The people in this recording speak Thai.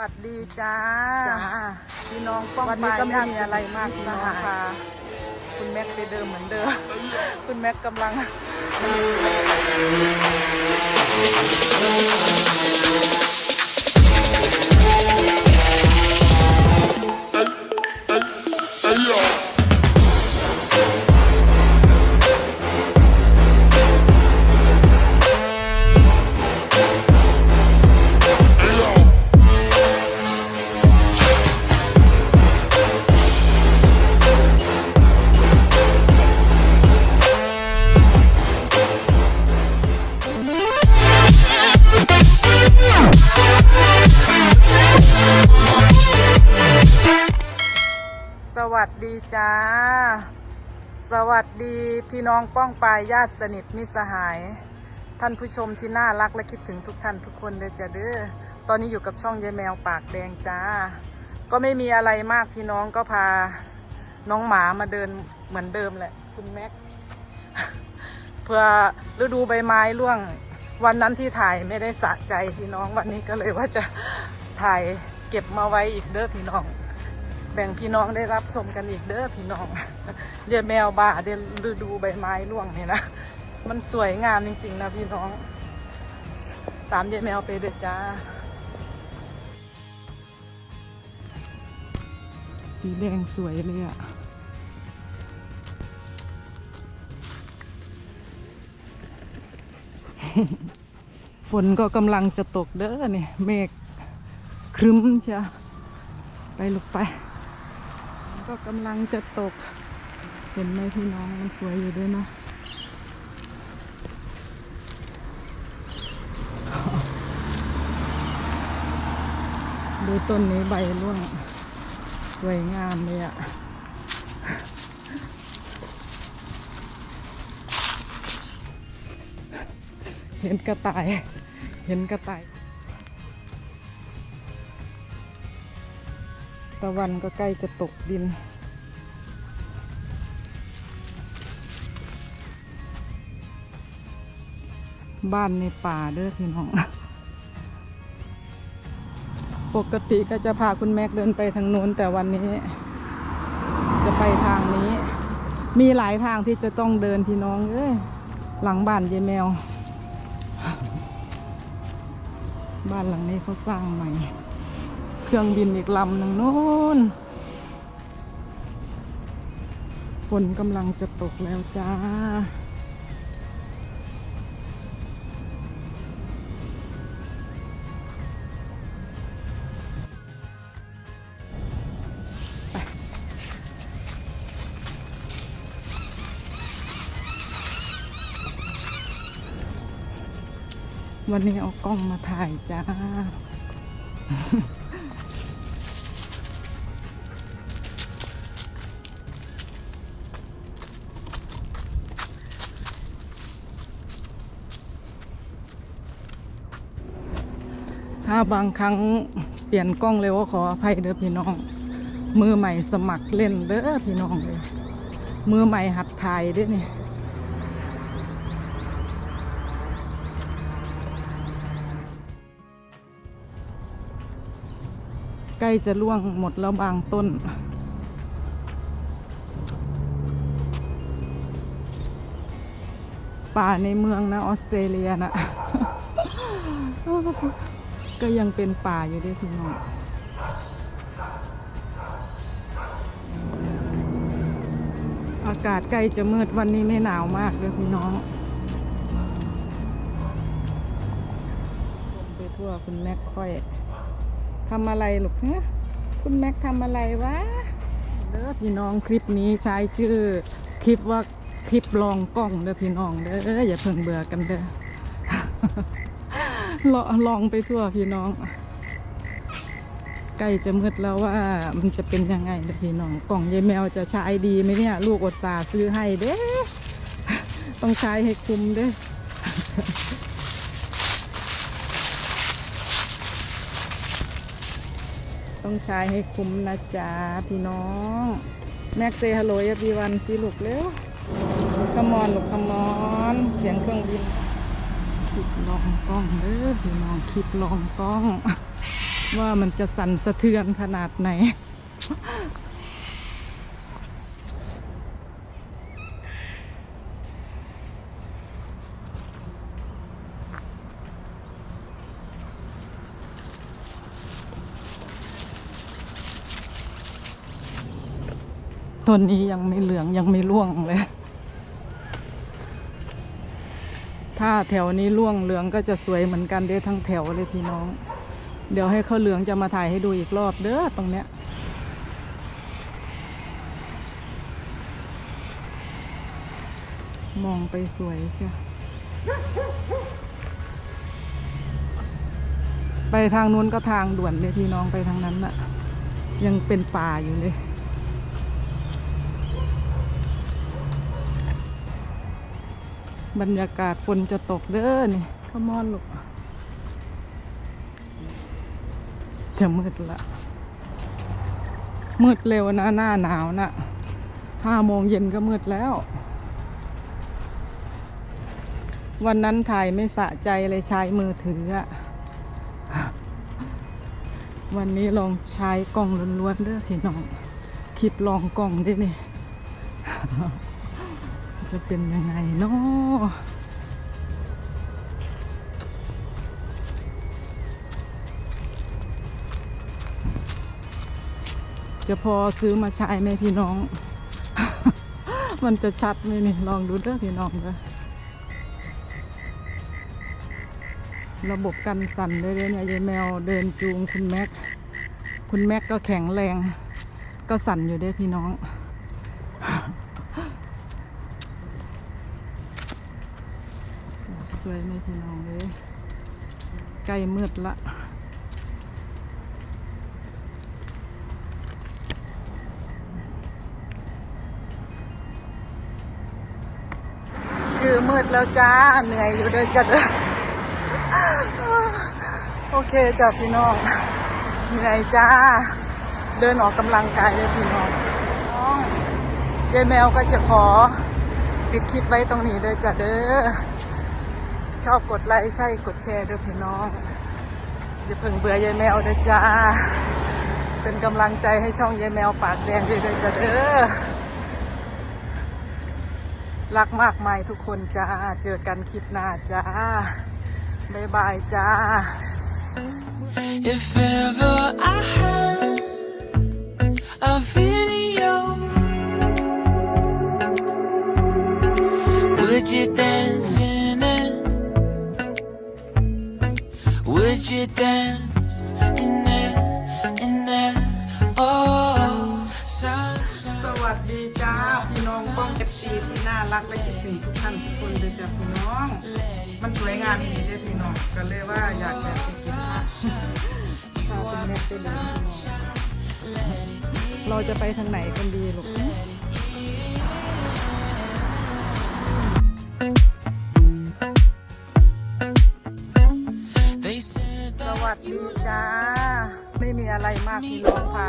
สวัสดีจ้าจ้าพี่น้องป้องวันนี้ก็ไม่มีอะไรมากพี่พี่น้น้อองงค่ะคุณแม็กไปเดิมเหมือนเดิม คุณแม็กกำลัง สวัสดีจ้า สวัสดีพี่น้องป้องปายญาติสนิทมิสหาย ท่านผู้ชมที่น่ารักและคิดถึงทุกท่านทุกคนเลยจ้ะเด้อตอนนี้อยู่กับช่องยายแมวปากแดงจ้า ก็ไม่มีอะไรมากพี่น้องก็พาน้องหมามาเดินเหมือนเดิมแหละ คุณแม็กเพื่อฤดูใบไม้ร่วง วันนั้นที่ถ่ายไม่ได้สะใจพี่น้องวันนี้ก็เลยว่าจะถ่ายเก็บมาไว้อีกเด้อพี่น้อง บ่งพี่น้องได้รับชมกันอีกเด้อพี่น้องเดี๋ยวแมวบ้าเดี๋ยวฤดูใบไม้ร่วงเนี่ยนะ มันสวยงามจริง ๆ นะพี่น้อง ตามยายวแมวไปเด้อจ้า สีแดงสวยเลยอะฝนก็กำลังจะตกเด้อเนี่ยเมฆครึ้มเชียวไปลูกไป ก็กำลังจะตก เห็นไหมพี่น้องมันสวยอยู่ด้วยนะดูต้นนี้ใบร่วง สวยงามเลยอะเห็นกระต่าย เห็นกระต่าย ตะวันก็ใกล้จะตกดิน บ้านในป่าเด้อพี่น้อง ปกติก็จะพาคุณแม็กเดินไปทางโน้นแต่วันนี้ จะไปทางนี้ มีหลายทางที่จะต้องเดินพี่น้องเอ้ยหลังบ้านยายแมว บ้านหลังนี้เขาสร้างใหม่ เครื่องบินอีกลำหนึ่งโน้นฝนกำลังจะตกแล้วจ้า วันนี้เอากล้องมาถ่ายจ้า บางครั้งเปลี่ยนกล้องเร็วก็ขออภัยเด้อพี่น้อง มือใหม่สมัครเล่นเด้อพี่น้องเลยมือใหม่หัดถ่ายเด้วยนี่ใกล้จะล่วงหมดแล้วบางต้น ป่าในเมืองนะออสเตรเลียนะ ก็ยังเป็นป่าอยู่ด้วยพี่น้องอากาศใกล้จะมืดวันนี้ไม่หนาวมากเลยพี่น้องไปทั่วคุณแม็กค่อยทำอะไรลูกเนี่ยคุณแม็กทำอะไรวะเด้อพี่น้องคลิปนี้ใช้ชื่อคลิปว่าคลิปลองกล้องเด้อพี่น้องเด้ออย่าเพิ่งเบื่อกันเด้อ ลอลองไปทั่วพี่น้องใกล้จะมืดแล้วว่ามันจะเป็นยังไงเด้อพี่น้องกล่องยายแมวจะใช้ดีไหมเนี่ย ลูกอดสาซื้อให้เด้ต้องใช้ให้คุ้มเด้ต้องใช้ให้คุ้มนะจ๊ะพี่น้อง แม็กเซฮัลโหลยบีวันสิลูกเร็วขมอนลูกขมอน เสียงเครื่องบิน ลิปลองกล้องเด้อพี่น้องคลิปลองกล้อง ว่ามันจะสั่นสะเทือนขนาดไหนต้นนี้ยังไม่เหลืองยังไม่ร่วงเลย ถ้าแถวนี้ร่วงเหลืองก็จะสวยเหมือนกันเด้ทั้งแถวเลยพี่น้อง เดี๋ยวให้เขาเหลืองจะมาถ่ายให้ดูอีกรอบเด้อตรงเนี้ยมองไปสวยเชียวไปทางนู้นก็ทางด่วนเลยพี่น้องไปทางนั้นน่ะ ยังเป็นป่าอยู่เลย บรรยากาศฝนจะตกเด้อนี่ขมอนลูกจะมืดละ มืดเร็วนะหน้าหนาวนะห้าโมงเย็นก็มืดแล้ว วันนั้นถ่ายไม่สะใจเลยใช้มือถืออะวันนี้ลองใช้กล้องล้วนๆเด้อพี่น้องคลิปลองกล้องด้วยนี่ จะเป็นยังไงเนาะจะพอซื้อมาใช้ไหมพี่น้อง มันจะชัดไหมนี่ลองดูเด้อพี่น้องเด้อระบบกันสั่นด้วยเด้อเนี่ยยายแมวเดินจูงคุณแม็ก คุณแม็กก็แข็งแรง ก็สั่นอยู่เด้อพี่น้อง ส วยไหมพี่น้องเลยใกล้มืดละคือมืดแล้วจ้า เหนื่อยอยู่เด้อจ้ะเด้อโอเคจ้ะพี่น้อง เหนื่อยจ้า เดินออกกำลังกายเลยพี่น้องน้องยายแมวก็จะขอปิดคลิปไว้ตรงนี้เด้อจ้ะเด้อ ชอบกดไลค์ใช่กดแชร์ด้วยพี่น้องอย่าเพิ่งเบื่อยายแมวเด้อจ้าเป็นกำลังใจให้ช่องยายแมวปากแดงด้วยเด้จ้าเด้อรักมากมายทุกคนจ้า เจอกันคลิปหน้าจ้าบ๊ายบายจ้า If ever I had a video, would you dance in Would you dance in it, in it? Oh, sunshine. สวัสดีจ้าพี่น้องป้องเอฟซีที่น่ารักและคิดถึงทุกท่านทุกคนเลยจ้าพี่น้อง มันสวยงามดีเด้อพี่น้องก็เลยว่าอยากจะไปกินข้าวพาคุณแม่ไปดูพี่น้องเราจะไปทางไหนกันดีลูก อะไรมากพี่น้องพา